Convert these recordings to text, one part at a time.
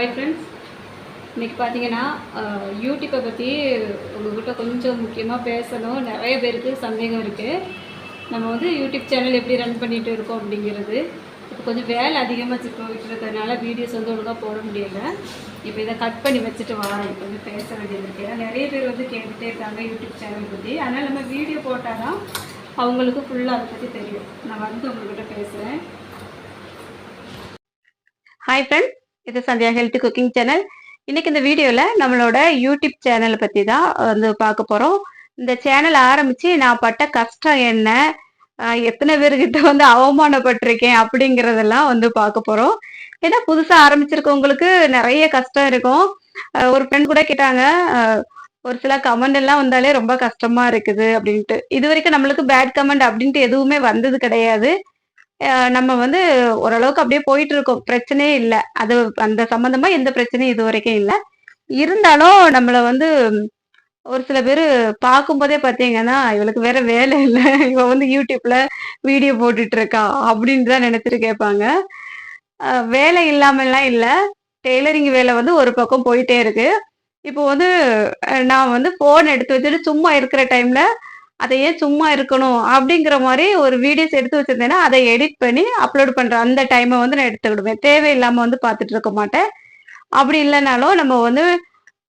Hi friends இன்னைக்கு பார்த்தீங்கன்னா யூடியூப்பை பற்றி உங்கள்கிட்ட கொஞ்சம் முக்கியமாக பேசணும். நிறைய பேருக்கு சந்தேகம் இருக்குது நம்ம வந்து யூடியூப் சேனல் எப்படி ரன் பண்ணிகிட்டு இருக்கோம் அப்படிங்கிறது. இப்போ கொஞ்சம் வேலை அதிகமாக போயிட்டு இருக்கிறதுனால வீடியோஸ் வந்து ஒழுங்காக போட முடியல. இப்போ இதை கட் பண்ணி வச்சுட்டு வரேன். இப்போ வந்து பேச வேண்டியது இருக்குது ஏன்னா நிறைய பேர் வந்து கேட்டுகிட்டே இருக்காங்க யூடியூப் சேனல் பற்றி அதனால் நம்ம வீடியோ போட்டால் தான் அவங்களுக்கு ஃபுல்லாக அதை பற்றி தெரியும். நான் வந்து உங்கள்கிட்ட பேசுகிறேன் ஹாய் ஃப்ரெண்ட்ஸ் இது சந்தியா ஹெல்த் குக்கிங் சேனல். இன்னைக்கு இந்த வீடியோவில் நம்மளோட யூடியூப் சேனலை பற்றி தான் வந்து பார்க்க போகிறோம் இந்த சேனல் ஆரம்பித்து நான் பட்ட கஷ்டம் என்ன? எத்தனை பேர்கிட்ட வந்து அவமானப்பட்டிருக்கேன் அப்படிங்கிறதெல்லாம் வந்து பார்க்க போகிறோம் ஏன்னா புதுசாக ஆரம்பிச்சிருக்கவங்களுக்கு நிறைய கஷ்டம் இருக்கும். ஒரு ஃப்ரெண்ட் கூட கேட்டாங்க ஒரு சில கமெண்ட் எல்லாம் வந்தாலே ரொம்ப கஷ்டமா இருக்குது அப்படின்ட்டு. இது வரைக்கும் நம்மளுக்கு பேட் கமெண்ட் அப்படின்ட்டு எதுவுமே வந்தது கிடையாது. நம்ம வந்து ஓரளவுக்கு அப்படியே போயிட்டு இருக்கோம் பிரச்சனையே இல்லை. அது அந்த சம்பந்தமா எந்த பிரச்சனையும் இது வரைக்கும் இல்லை. இருந்தாலும் நம்மளை வந்து ஒரு சில பேர் பார்க்கும்போதே பார்த்தீங்கன்னா இவளுக்கு வேற வேலை இல்லை. இவ வந்து யூடியூப்ல வீடியோ போட்டுட்டு இருக்கா அப்படின்னு தான் நினைச்சிட்டு கேட்பாங்க. வேலை இல்லாமல்லாம் இல்லை. டெய்லரிங் வேலை வந்து ஒரு பக்கம் போயிட்டே இருக்கு. இப்போ வந்து நான் வந்து ஃபோன் எடுத்து வச்சுட்டு சும்மா இருக்கிற டைம்ல அதை ஏன் சும்மா இருக்கணும் அப்படிங்கிற மாதிரி ஒரு வீடியோஸ் எடுத்து வச்சிருந்தேன்னா அதை எடிட் பண்ணி அப்லோட் பண்ற அந்த டைமை வந்து நான் எடுத்துக்கிடுவேன் தேவையில்லாம வந்து பார்த்துட்டு இருக்க மாட்டேன். அப்படி இல்லைனாலும் நம்ம வந்து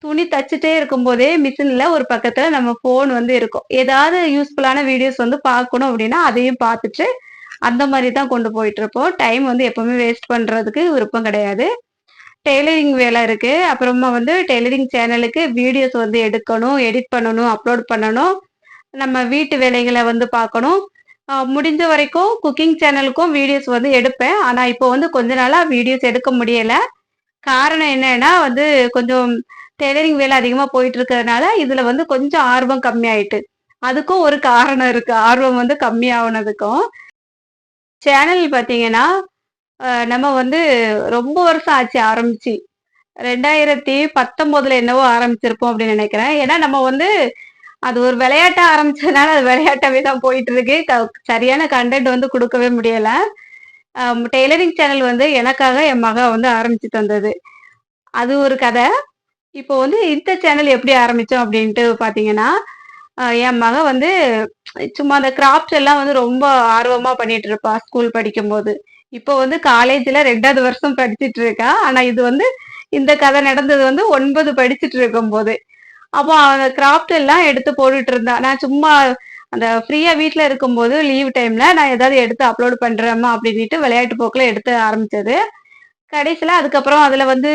துணி தச்சுட்டே இருக்கும்போதே மிஷினில் ஒரு பக்கத்தில் நம்ம ஃபோன் வந்து இருக்கும். ஏதாவது யூஸ்ஃபுல்லான வீடியோஸ் வந்து பார்க்கணும் அப்படின்னா அதையும் பார்த்துட்டு அந்த மாதிரி தான் கொண்டு போயிட்டு இருப்போம். டைம் வந்து எப்பவுமே வேஸ்ட் பண்ணுறதுக்கு விருப்பம் கிடையாது. டெய்லரிங் வேலை இருக்குது அப்புறமா வந்து டெய்லரிங் சேனலுக்கு வீடியோஸ் வந்து எடுக்கணும் எடிட் பண்ணணும் அப்லோட் பண்ணணும். நம்ம வீட்டு வேலைகளை வந்து பார்க்கணும். முடிஞ்ச வரைக்கும் குக்கிங் சேனலுக்கும் வீடியோஸ் வந்து எடுப்பேன். ஆனால் இப்போ வந்து கொஞ்ச நாளாக வீடியோஸ் எடுக்க முடியலை. காரணம் என்னன்னா வந்து கொஞ்சம் டெய்லரிங் வேலை அதிகமாக போயிட்டு இருக்கிறதுனால இதில் வந்து கொஞ்சம் ஆர்வம் கம்மியாயிட்டு. அதுக்கும் ஒரு காரணம் இருக்கு. ஆர்வம் வந்து கம்மியாகனதுக்கும் சேனல் பார்த்தீங்கன்னா நம்ம வந்து ரொம்ப வருஷம் ஆச்சு ஆரம்பிச்சு. ரெண்டாயிரத்தி பத்தொம்போதுல என்னவோ ஆரம்பிச்சிருப்போம் அப்படின்னு நினைக்கிறேன். ஏன்னா நம்ம வந்து அது ஒரு விளையாட்ட ஆரம்பிச்சதுனால அது விளையாட்டாவே தான் போயிட்டு இருக்கு க- சரியான கண்டென்ட் வந்து கொடுக்கவே முடியல. டெய்லரிங் சேனல் வந்து எனக்காக என் மக வந்து ஆரம்பிச்சு தந்தது. அது ஒரு கதை. இப்போ வந்து இந்த சேனல் எப்படி ஆரம்பிச்சோம் அப்படின்ட்டு பாத்தீங்கன்னா என் மக வந்து சும்மா அந்த கிராஃப்ட்ஸ் எல்லாம் வந்து ரொம்ப ஆர்வமா பண்ணிட்டு இருப்பா ஸ்கூல் படிக்கும்போது. இப்போ வந்து காலேஜ்ல ரெண்டாவது வருஷம் படிச்சிட்டு இருக்கா. ஆனா இது வந்து இந்த கதை நடந்தது வந்து ஒன்பது படிச்சுட்டு இருக்கும் போது அப்போ அந்த கிராஃப்ட் எல்லாம் எடுத்து போட்டுட்டு இருந்தா. நான் சும்மா அந்த ஃப்ரீயா வீட்ல இருக்கும்போது லீவ் டைம்ல நான் ஏதாவது எடுத்து அப்லோட் பண்றேம்மா அப்படின்ட்டு விளையாட்டு போக்குல எடுத்து ஆரம்பிச்சது. கடைசியில அதுக்கப்புறம் அதுல வந்து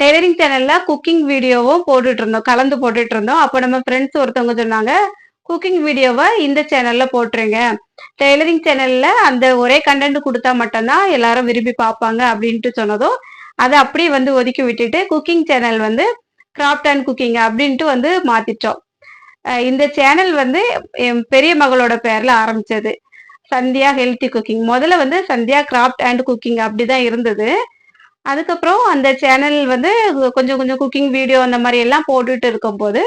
டெய்லரிங் சேனல்ல குக்கிங் வீடியோவும் போட்டுட்டு இருந்தோம். கலந்து போட்டுட்டு இருந்தோம். அப்போ நம்ம ஃப்ரெண்ட்ஸ் ஒருத்தவங்க சொன்னாங்க குக்கிங் வீடியோவை இந்த சேனல்ல போட்டுருங்க. டெய்லரிங் சேனல்ல அந்த ஒரே கண்டென்ட் கொடுத்தா மட்டும்தான் எல்லாரும் விரும்பி பார்ப்பாங்க. அப்படின்ட்டு சொன்னதும் அதை அப்படியே வந்து ஒதுக்கி விட்டுட்டு குக்கிங் சேனல் வந்து கிராஃப்ட் அண்ட் குக்கிங் அப்படின்ட்டு வந்து மாத்திட்டோம். இந்த சேனல் வந்து என் பெரிய மகளோட பேர்ல ஆரம்பிச்சது. சந்தியா ஹெல்த்தி குக்கிங் முதல்ல வந்து சந்தியா கிராஃப்ட் அண்ட் குக்கிங் அப்படிதான் இருந்தது. அதுக்கப்புறம் அந்த சேனல் வந்து கொஞ்சம் கொஞ்சம் குக்கிங் வீடியோ அந்த மாதிரி எல்லாம் போட்டுட்டு இருக்கும்போது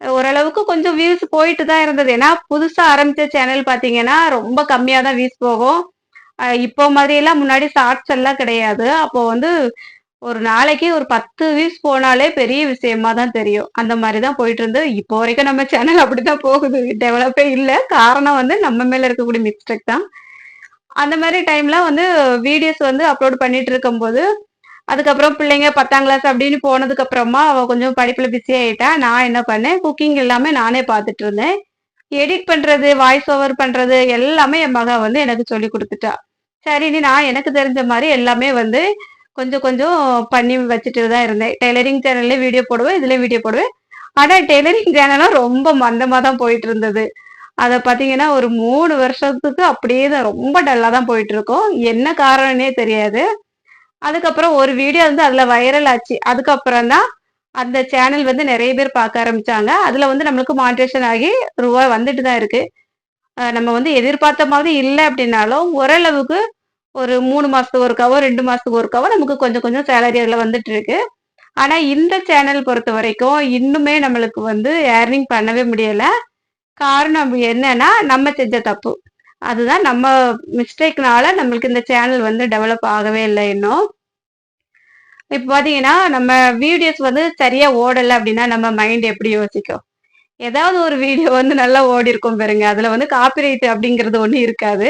ஓரளவுக்கு கொஞ்சம் வியூஸ் போயிட்டு தான் இருந்தது. ஏன்னா புதுசா ஆரம்பிச்ச சேனல் பாத்தீங்கன்னா ரொம்ப கம்மியா தான் வியூஸ் போகும் இப்போ மாதிரியெல்லாம் முன்னாடி ஷார்ட்ஸ் எல்லாம் கிடையாது. அப்போ வந்து ஒரு நாளைக்கு ஒரு பத்து வியூஸ் போனாலே பெரிய விஷயமா தான் தெரியும். அந்த மாதிரி தான் போயிட்டு இருந்தது. இப்போ வரைக்கும் நம்ம சேனல் அப்படிதான் போகுது. டெவலப்பே இல்லை. காரணம் வந்து நம்ம மேல இருக்கக்கூடிய மிஸ்டேக் தான். அந்த மாதிரி டைம்ல வந்து வீடியோஸ் வந்து அப்லோட் பண்ணிட்டு இருக்கும்போது அதுக்கப்புறம் பிள்ளைங்க பத்தாம் கிளாஸ் அப்படின்னு போனதுக்கு அப்புறமா அவ கொஞ்சம் படிப்புல பிஸி ஆயிட்டா. நான் என்ன பண்ணேன்? குக்கிங் எல்லாமே நானே பார்த்துட்டு இருந்தேன். எடிட் பண்றது வாய்ஸ் ஓவர் பண்றது எல்லாமே என் மகா வந்து எனக்கு சொல்லி கொடுத்துட்டா. சரின்னு நான் எனக்கு தெரிஞ்ச மாதிரி எல்லாமே வந்து கொஞ்சம் கொஞ்சம் பண்ணி வச்சுட்டு தான் இருந்தேன். டெய்லரிங் சேனல்ல வீடியோ போடுவேன் இதுல வீடியோ போடுவேன். ஆனா டெய்லரிங் சேனலும் ரொம்ப மந்தமா தான் போயிட்டு இருந்தது. அதை பார்த்தீங்கன்னா ஒரு மூணு வருஷத்துக்கு அப்படியே தான் ரொம்ப டல்லாக தான் போயிட்டு இருக்கோம். என்ன காரணம்னே தெரியாது. அதுக்கப்புறம் ஒரு வீடியோ வந்து அதில் வைரல் ஆச்சு. அதுக்கப்புறம் தான் அந்த சேனல் வந்து நிறைய பேர் பார்க்க ஆரம்பிச்சாங்க. அதில் வந்து நம்மளுக்கு மானிட்டேஷன் ஆகி ரூபாய் வந்துட்டு தான் இருக்கு. நம்ம வந்து எதிர்பார்த்த மாதிரி இல்லை அப்படின்னாலும் ஓரளவுக்கு ஒரு மூணு மாசத்துக்கு ஒருக்காவோ ரெண்டு மாசத்துக்கு ஒருக்காவோ நமக்கு கொஞ்சம் கொஞ்சம் சேலரி அதில் வந்துட்டு இருக்கு. ஆனா இந்த சேனல் பொறுத்த வரைக்கும் இன்னுமே நம்மளுக்கு வந்து ஏர்னிங் பண்ணவே முடியல. காரணம் என்னன்னா நம்ம செஞ்ச தப்பு. அதுதான் நம்ம மிஸ்டேக்னால நம்மளுக்கு இந்த சேனல் வந்து டெவலப் ஆகவே இல்லை இன்னும். இப்போ பார்த்தீங்கன்னா நம்ம வீடியோஸ் வந்து சரியா ஓடலை அப்படின்னா நம்ம மைண்ட் எப்படி யோசிக்கும்? ஏதாவது ஒரு வீடியோ வந்து நல்லா ஓடி இருக்கும் பாருங்க. அதுல வந்து காப்பிரைட் அப்படிங்கிறது ஒன்றும் இருக்காது.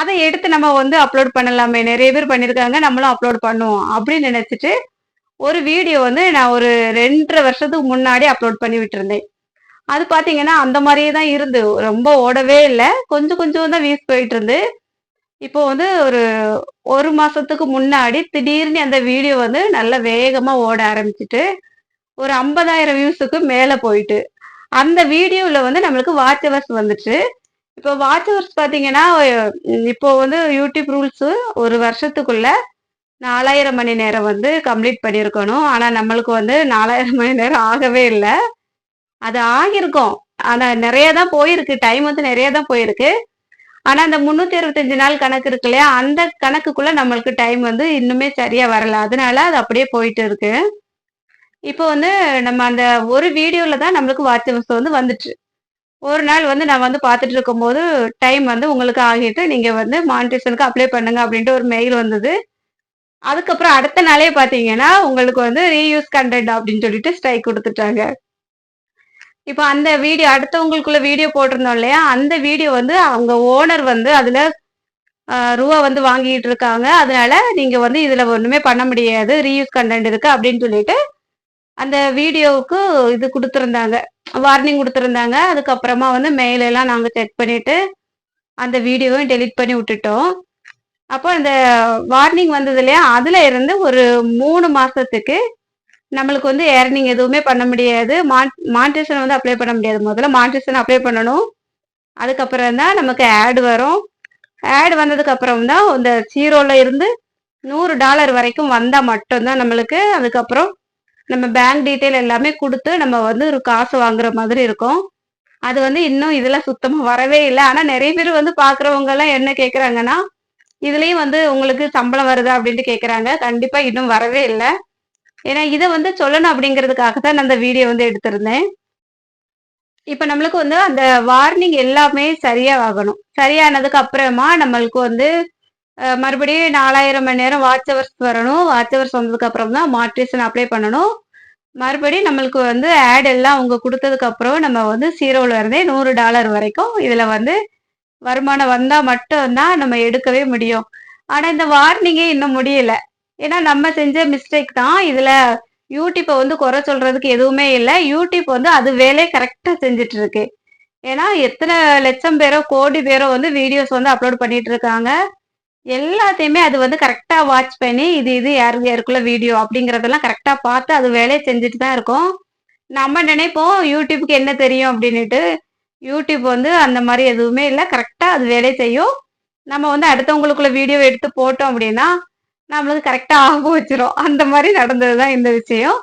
அதை எடுத்து நம்ம வந்து அப்லோட் பண்ணலாமே. நிறைய பேர் பண்ணியிருக்காங்க நம்மளும் அப்லோட் பண்ணுவோம் அப்படின்னு நினச்சிட்டு ஒரு வீடியோ வந்து நான் ஒரு ரெண்டரை வருஷத்துக்கு முன்னாடி அப்லோட் பண்ணி விட்டுருந்தேன். அது பார்த்தீங்கன்னா அந்த மாதிரியே தான் இருந்து. ரொம்ப ஓடவே இல்லை. கொஞ்சம் கொஞ்சம் தான் வியூஸ் போயிட்டு இருந்து. இப்போ வந்து ஒரு ஒரு மாசத்துக்கு முன்னாடி திடீர்னு அந்த வீடியோ வந்து நல்ல வேகமா ஓட ஆரம்பிச்சிட்டு ஒரு ஐம்பதாயிரம் வியூஸுக்கு மேல போயிட்டு அந்த வீடியோல வந்து நம்மளுக்கு வாட்ச் ஹவர்ஸ் வந்துச்சு. இப்போ வாட்ச் ஹவர்ஸ் பார்த்தீங்கன்னா இப்போ வந்து யூடியூப் ரூல்ஸு ஒரு வருஷத்துக்குள்ள நாலாயிரம் மணி நேரம் வந்து கம்ப்ளீட் பண்ணியிருக்கணும். ஆனால் நம்மளுக்கு வந்து நாலாயிரம் மணி நேரம் ஆகவே இல்லை. அது ஆகியிருக்கும். ஆனால் நிறைய தான் போயிருக்கு. டைம் வந்து நிறைய தான் போயிருக்கு. ஆனால் அந்த முந்நூற்றி அறுபத்தஞ்சு நாள் கணக்கு இருக்கு இல்லையா? அந்த கணக்குக்குள்ளே நம்மளுக்கு டைம் வந்து இன்னுமே சரியாக வரல. அதனால அது அப்படியே போயிட்டு இருக்கு. இப்போ வந்து நம்ம அந்த ஒரு வீடியோவில் தான் நம்மளுக்கு வாட்ச் ஹவர்ஸ் வந்து வந்துச்சு. ஒரு நாள் வந்து நான் வந்து பார்த்துட்டு இருக்கும்போது டைம் வந்து உங்களுக்கு ஆகிட்டு நீங்கள் வந்து மானிட்டேஷனுக்கு அப்ளை பண்ணுங்க அப்படின்ட்டு ஒரு மெயில் வந்தது. அதுக்கப்புறம் அடுத்த நாளே பார்த்தீங்கன்னா உங்களுக்கு வந்து ரீயூஸ் கண்டென்ட் அப்படின்னு சொல்லிட்டு ஸ்ட்ரைக் கொடுத்துட்டாங்க. இப்போ அந்த வீடியோ அடுத்தவங்களுக்குள்ள வீடியோ போட்டிருந்தோம் இல்லையா? அந்த வீடியோ வந்து அவங்க ஓனர் வந்து அதில் ரூபா வந்து வாங்கிட்டு இருக்காங்க. அதனால நீங்கள் வந்து இதில் ஒன்றுமே பண்ண முடியாது. ரீயூஸ் கண்டென்ட் இருக்குது அப்படின்னு சொல்லிட்டு அந்த வீடியோவுக்கு இது கொடுத்துருந்தாங்க. வார்னிங் கொடுத்துருந்தாங்க. அதுக்கப்புறமா வந்து மெயிலெல்லாம் நாங்கள் செக் பண்ணிவிட்டு அந்த வீடியோவையும் டெலிட் பண்ணி விட்டுட்டோம். அப்போ அந்த வார்னிங் வந்தது இல்லையா? அதில் இருந்து ஒரு மூணு மாதத்துக்கு நம்மளுக்கு வந்து ஏர்னிங் எதுவுமே பண்ண முடியாது. மான்டேஷன் வந்து அப்ளை பண்ண முடியாது. முதல்ல மான்டேஷன் அப்ளை பண்ணணும். அதுக்கப்புறம் தான் நமக்கு ஆட் வரும். ஆட் வந்ததுக்கப்புறம் தான் இந்த ஜீரோல இருந்து நூறு டாலர் வரைக்கும் வந்தால் மட்டும்தான் நம்மளுக்கு. அதுக்கப்புறம் நம்ம பேங்க் டீட்டெயில் எல்லாமே கொடுத்து நம்ம வந்து ஒரு காசு வாங்குற மாதிரி இருக்கும். அது வந்து இன்னும் இதெல்லாம் சுத்தமா வரவே இல்லை. ஆனா நிறைய பேர் வந்து பாக்குறவங்க எல்லாம் என்ன கேக்குறாங்கன்னா இதுலயும் வந்து உங்களுக்கு சம்பளம் வருதா அப்படின்ட்டு கேக்குறாங்க. கண்டிப்பா இன்னும் வரவே இல்லை. ஏன்னா இதை வந்து சொல்லணும் அப்படிங்கிறதுக்காக தான் நான் அந்த வீடியோ வந்து எடுத்திருந்தேன். இப்ப நம்மளுக்கு வந்து அந்த வார்னிங் எல்லாமே சரியா ஆகணும். சரியானதுக்கு அப்புறமா நம்மளுக்கு வந்து மறுபடியும் நாலாயிரம் மணி நேரம் வாட்ச் ஹவர்ஸ் வரணும். வாட்ச் ஹவர்ஸ் வந்ததுக்கு அப்புறம் தான் மாட்ரிஷன் அப்ளை பண்ணணும். மறுபடியும் நம்மளுக்கு வந்து ஆட் எல்லாம் அவங்க கொடுத்ததுக்கு அப்புறம் நம்ம வந்து சீரோல இருந்தே நூறு டாலர் வரைக்கும் இதுல வந்து வருமானம் வந்தா மட்டும்தான் நம்ம எடுக்கவே முடியும். ஆனா இந்த வார்னிங்கே இன்னும் முடியல. ஏன்னா நம்ம செஞ்ச மிஸ்டேக் தான் இதுல யூடியூப்பை வந்து குறை சொல்றதுக்கு எதுவுமே இல்லை. யூடியூப் வந்து அது வேலையை கரெக்டா செஞ்சுட்டு இருக்கு ஏன்னா எத்தனை லட்சம் பேரோ கோடி பேரோ வந்து வீடியோஸ் வந்து அப்லோட் பண்ணிட்டு இருக்காங்க. எல்லாத்தையுமே அது வந்து கரெக்டா வாட்ச் பண்ணி இது இது யாரு யாருக்குள்ள வீடியோ அப்படிங்கறதெல்லாம் கரெக்டா பார்த்து அது வேலையை செஞ்சுட்டு தான் இருக்கும். நம்ம நினைப்போம் யூடியூப்க்கு என்ன தெரியும் அப்படின்னுட்டு யூடியூப் வந்து அந்த மாதிரி எதுவுமே இல்லை. கரெக்டா அது வேலையை செய்யும். நம்ம வந்து அடுத்தவங்களுக்குள்ள வீடியோ எடுத்து போட்டோம் அப்படின்னா நம்மளுக்கு கரெக்டாக ஆக வச்சிரும். அந்த மாதிரி நடந்தது தான் இந்த விஷயம்.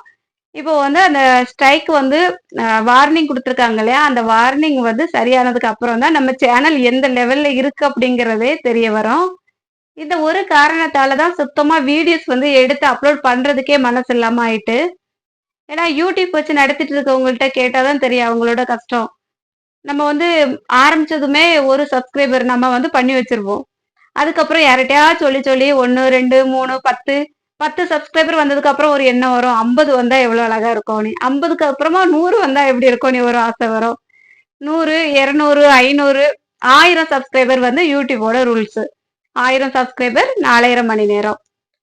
இப்போ வந்து அந்த ஸ்ட்ரைக் வந்து வார்னிங் கொடுத்துருக்காங்க இல்லையா? அந்த வார்னிங் வந்து சரியானதுக்கு அப்புறம் தான் நம்ம சேனல் எந்த லெவல்ல இருக்கு அப்படிங்கிறதே தெரிய வரும். இந்த ஒரு காரணத்தால தான் சுத்தமா வீடியோஸ் வந்து எடுத்து அப்லோட் பண்றதுக்கே மனசு இல்லாம ஆயிட்டு. ஏன்னா யூடியூப் வச்சு நடத்திட்டு இருக்கவங்கள்ட்ட கேட்டாதான் தெரியும் அவங்களோட கஷ்டம். நம்ம வந்து ஆரம்பிச்சதுமே ஒரு சப்ஸ்கிரைபர் நம்ம வந்து பண்ணி வச்சிருப்போம் அதுக்கப்புறம் யார்கிட்டயா சொல்லி சொல்லி ஒன்று ரெண்டு மூணு பத்து பத்து சப்ஸ்கிரைபர் வந்ததுக்கு அப்புறம் ஒரு எண்ணம் வரும். ஐம்பது வந்தா எவ்வளவு அழகா இருக்கும் நீ. ஐம்பதுக்கு அப்புறமா நூறு வந்தா எப்படி இருக்கும் நீ? ஒரு ஆசை வரும். நூறு இருநூறு ஐநூறு ஆயிரம் சப்ஸ்கிரைபர் வந்து யூடியூபோட ரூல்ஸ் ஆயிரம் சப்ஸ்கிரைபர் நாலாயிரம் மணி நேரம்.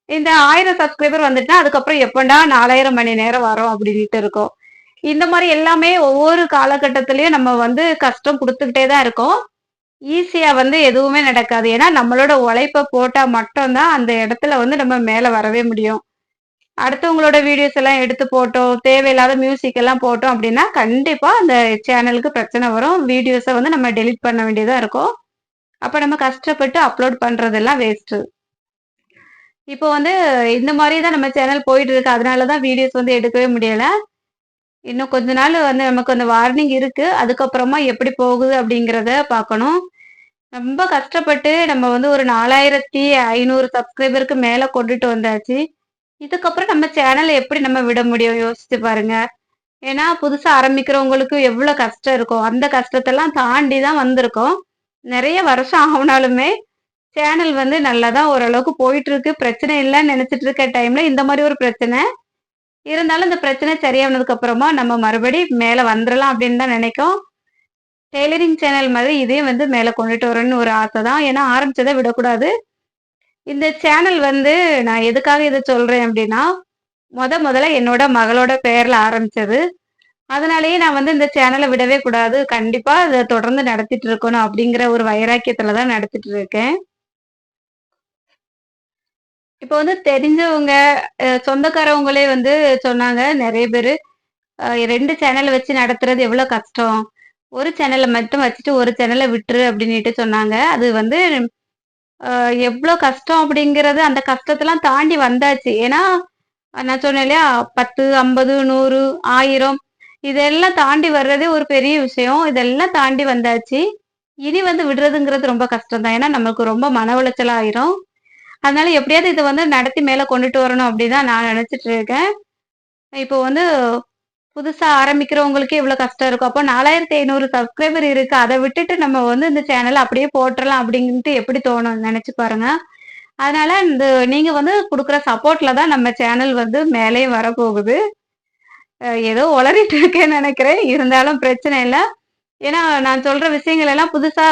இந்த ஆயிரம் சப்ஸ்கிரைபர் வந்துட்டுனா அதுக்கப்புறம் எப்படா நாலாயிரம் மணி நேரம் வரும் அப்படின்ட்டு இருக்கும். இந்த மாதிரி எல்லாமே ஒவ்வொரு காலகட்டத்திலயும் நம்ம வந்து கஷ்டம் கொடுத்துக்கிட்டே தான் இருக்கோம். ஈஸியா வந்து எதுவுமே நடக்காது. ஏன்னா நம்மளோட உழைப்ப போட்டா மட்டும்தான் அந்த இடத்துல வந்து நம்ம மேல வரவே முடியும். அடுத்தவங்களோட வீடியோஸ் எல்லாம் எடுத்து போட்டோம் தேவையில்லாத மியூசிக் எல்லாம் போட்டோம் அப்படின்னா கண்டிப்பா அந்த சேனலுக்கு பிரச்சனை வரும். வீடியோஸை வந்து நம்ம டெலிட் பண்ண வேண்டியதா இருக்கும். அப்ப நம்ம கஷ்டப்பட்டு அப்லோட் பண்றதெல்லாம் வேஸ்ட் இப்போ வந்து இந்த மாதிரி தான் நம்ம சேனல் போயிட்டு இருக்கு அதனாலதான் வீடியோஸ் வந்து எடுக்கவே முடியல. இன்னும் கொஞ்ச நாள் வந்து நமக்கு அந்த வார்னிங் இருக்கு. அதுக்கப்புறமா எப்படி போகுது அப்படிங்கிறத பார்க்கணும். ரொம்ப கஷ்டப்பட்டு நம்ம வந்து ஒரு நாலாயிரத்தி ஐநூறு சப்ஸ்கிரைபருக்கு மேல கொண்டுட்டு வந்தாச்சு. இதுக்கப்புறம் நம்ம சேனலை எப்படி நம்ம விட முடியும்? யோசிச்சு பாருங்க. ஏன்னா புதுசா ஆரம்பிக்கிறவங்களுக்கு எவ்வளவு கஷ்டம் இருக்கும். அந்த கஷ்டத்தெல்லாம் தாண்டி தான் வந்திருக்கோம். நிறைய வருஷம் ஆகுனாலுமே சேனல் வந்து நல்லா தான் ஓரளவுக்கு போயிட்டு இருக்கு பிரச்சனை இல்லைன்னு நினைச்சிட்டு இருக்க டைம்ல இந்த மாதிரி ஒரு பிரச்சனை. இருந்தாலும் இந்த பிரச்சனை சரியானதுக்கு அப்புறமா நம்ம மறுபடி மேல வந்துடலாம் அப்படின்னு தான் நினைக்கும். டெய்லரிங் சேனல் மாதிரி இதையும் வந்து மேல கொண்டுட்டு வரணும்னு ஒரு ஆசை தான். ஏன்னா ஆரம்பிச்சதை விடக்கூடாது. இந்த சேனல் வந்து நான் எதுக்காக இதை சொல்றேன் அப்படின்னா முத முதல்ல என்னோட மகளோட பேர்ல ஆரம்பிச்சது. அதனாலேயே நான் வந்து இந்த சேனலை விடவே கூடாது. கண்டிப்பா அதை தொடர்ந்து நடத்திட்டு இருக்கணும் அப்படிங்கிற ஒரு வைராக்கியத்துல தான் நடத்திட்டு இருக்கேன். இப்போ வந்து தெரிஞ்சவங்க சொந்தக்காரவங்களே வந்து சொன்னாங்க நிறைய பேர் ரெண்டு சேனல் வச்சு நடத்துறது எவ்வளோ கஷ்டம். ஒரு சேனலை மட்டும் வச்சுட்டு ஒரு சேனலை விட்டுரு அப்படின்னுட்டு சொன்னாங்க. அது வந்து எவ்வளோ கஷ்டம் அப்படிங்கிறது அந்த கஷ்டத்தெல்லாம் தாண்டி வந்தாச்சு. ஏன்னா நான் சொன்னேன் இல்லையா பத்து ஐம்பது நூறு ஆயிரம் இதெல்லாம் தாண்டி வர்றதே ஒரு பெரிய விஷயம். இதெல்லாம் தாண்டி வந்தாச்சு. இனி வந்து விடுறதுங்கிறது ரொம்ப கஷ்டம் தான் ஏன்னா நமக்கு ரொம்ப மன உளைச்சல் ஆயிரும். அதனால எப்படியாவது இதை வந்து நடத்தி மேலே கொண்டுட்டு வரணும் அப்படின்னு தான் நான் நினைச்சிட்டு இருக்கேன். இப்போ வந்து புதுசா ஆரம்பிக்கிறவங்களுக்கு இவ்வளவு கஷ்டம் இருக்கும். அப்போ நாலாயிரத்தி ஐநூறு சப்ஸ்கிரைபர் இருக்கு. அதை விட்டுட்டு நம்ம வந்து இந்த சேனலை அப்படியே போட்டுடலாம் அப்படின்ட்டு எப்படி தோணும் நினைச்சு பாருங்க. அதனால இந்த நீங்க வந்து கொடுக்குற சப்போர்ட்ல தான் நம்ம சேனல் வந்து மேலே வரப்போகுது. ஏதோ உளறிட்டு இருக்கேன்னு நினைக்கிறேன். இருந்தாலும் பிரச்சனை இல்லை. ஏன்னா நான் சொல்ற விஷயங்கள் எல்லாம் புதுசா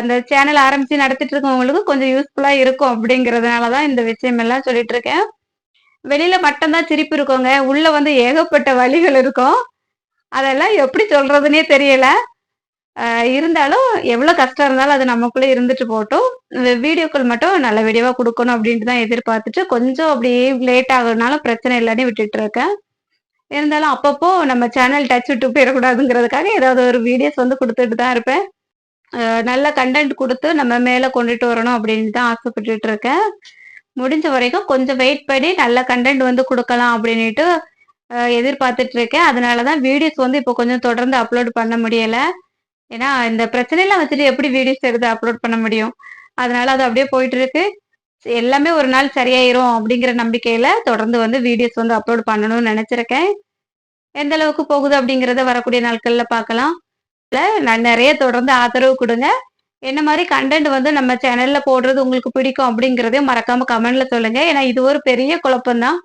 அந்த சேனல் ஆரம்பிச்சு நடத்திட்டு இருக்கவங்களுக்கு கொஞ்சம் யூஸ்ஃபுல்லா இருக்கும் அப்படிங்கறதுனால தான் இந்த விஷயம் எல்லாம் சொல்லிட்டு இருக்கேன். வெளியில மட்டும்தான் சிரிப்பு இருக்கோங்க. உள்ள வந்து ஏகப்பட்ட வழிகள் இருக்கும். அதெல்லாம் எப்படி சொல்றதுன்னே தெரியல. இருந்தாலும் எவ்வளவு கஷ்டம் இருந்தாலும் அது நமக்குள்ளே இருந்துட்டு போட்டோம் வீடியோக்கள் மட்டும் நல்ல வீடியோவா கொடுக்கணும் அப்படின்ட்டு தான் எதிர்பார்த்துட்டு கொஞ்சம் அப்படியே லேட் ஆகுறதுனால பிரச்சனை இல்லைன்னு விட்டுட்டு இருக்கேன். இருந்தாலும் அப்பப்போ நம்ம சேனல் டச் விட்டு போயிடக்கூடாதுங்கிறதுக்காக ஏதாவது ஒரு வீடியோஸ் வந்து கொடுத்துட்டு தான் இருப்பேன். நல்ல கண்டென்ட் கொடுத்து நம்ம மேலே கொண்டுட்டு வரணும் அப்படின்னு தான் ஆசைப்பட்டுட்டு இருக்கேன். முடிஞ்ச வரைக்கும் கொஞ்சம் வெயிட் பண்ணி நல்ல கண்டென்ட் வந்து கொடுக்கலாம் அப்படின்ட்டு எதிர்பார்த்துட்டு இருக்கேன். அதனால தான் வீடியோஸ் வந்து இப்போ கொஞ்சம் தொடர்ந்து அப்லோட் பண்ண முடியல. ஏன்னா இந்த பிரச்சனையெல்லாம் வச்சுட்டு எப்படி வீடியோஸ் எடுத்து அப்லோட் பண்ண முடியும்? அதனால அது அப்படியே போயிட்டு இருக்கு. எல்லாமே ஒரு நாள் சரியாயிரும் அப்படிங்கிற நம்பிக்கையில தொடர்ந்து வந்து வீடியோஸ் வந்து அப்லோட் பண்ணணும்னு நினைச்சிருக்கேன். எந்த அளவுக்கு போகுது அப்படிங்கிறத வரக்கூடிய நாட்கள்ல பார்க்கலாம். நான் நிறைய தொடர்ந்து ஆதரவு கொடுங்க. என்ன மாதிரி கண்டென்ட் வந்து நம்ம சேனல்ல போடுறது உங்களுக்கு பிடிக்கும் அப்படிங்கிறதையும் மறக்காம கமெண்ட்ல சொல்லுங்க. ஏன்னா இது ஒரு பெரிய குழப்பம்தான்.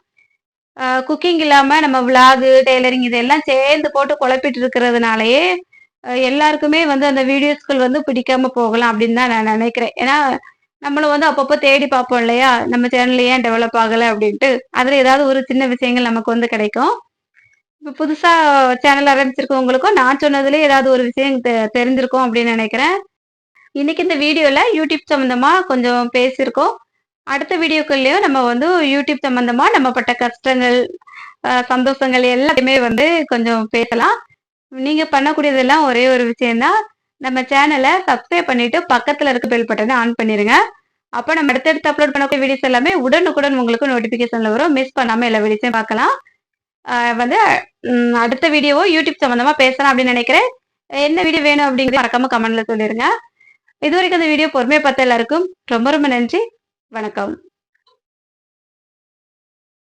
குக்கிங் இல்லாம நம்ம விளாகு டெய்லரிங் இதெல்லாம் சேர்ந்து போட்டு குழப்பிட்டு இருக்கிறதுனாலயே எல்லாருக்குமே வந்து அந்த வீடியோஸ்கள் வந்து பிடிக்காம போகலாம் அப்படின்னு தான் நான் நினைக்கிறேன். ஏன்னா நம்மளும் வந்து அப்பப்போ தேடி பார்ப்போம் இல்லையா? நம்ம சேனல் ஏன் டெவலப் ஆகலை அப்படின்ட்டு. அதில் ஏதாவது ஒரு சின்ன விஷயங்கள் நமக்கு வந்து கிடைக்கும். இப்போ புதுசாக சேனல் ஆரம்பிச்சிருக்கவங்களுக்கும் நான் சொன்னதுலேயே ஏதாவது ஒரு விஷயம் தெ- தெரிஞ்சிருக்கும் அப்படின்னு நினைக்கிறேன். இன்னைக்கு இந்த வீடியோவில் யூடியூப் சம்மந்தமாக கொஞ்சம் பேசியிருக்கோம். அடுத்த வீடியோக்கள்லேயும் நம்ம வந்து யூடியூப் சம்மந்தமாக நம்ம பட்ட கஷ்டங்கள் சந்தோஷங்கள் எல்லாத்தையுமே வந்து கொஞ்சம் பேசலாம். நீங்கள் பண்ணக்கூடியதெல்லாம் ஒரே ஒரு விஷயம்தான். நம்ம சேனலை சப்ஸ்கிரைப் பண்ணிட்டு பக்கத்துல இருக்க பெல் பட்டனை ஆன் பண்ணிருங்க. அப்ப நம்ம அடுத்தடுத்து அப்லோட் பண்ணக்கூடிய வீடியோஸ் எல்லாமே உடனுக்குடன் உங்களுக்கு நோட்டிபிகேஷன்ல வரும். மிஸ் பண்ணாம எல்லா வீடியோஸையும் பார்க்கலாம். வந்து அடுத்த வீடியோவோ யூடியூப் சம்பந்தமா பேசலாம் அப்படின்னு நினைக்கிறேன். என்ன வீடியோ வேணும் அப்படிங்கிறது மறக்காம கமெண்ட்ல சொல்லிருங்க. இது வரைக்கும் அந்த வீடியோ பொறுமையை பார்த்த எல்லாருக்கும் ரொம்ப ரொம்ப நன்றி. வணக்கம்.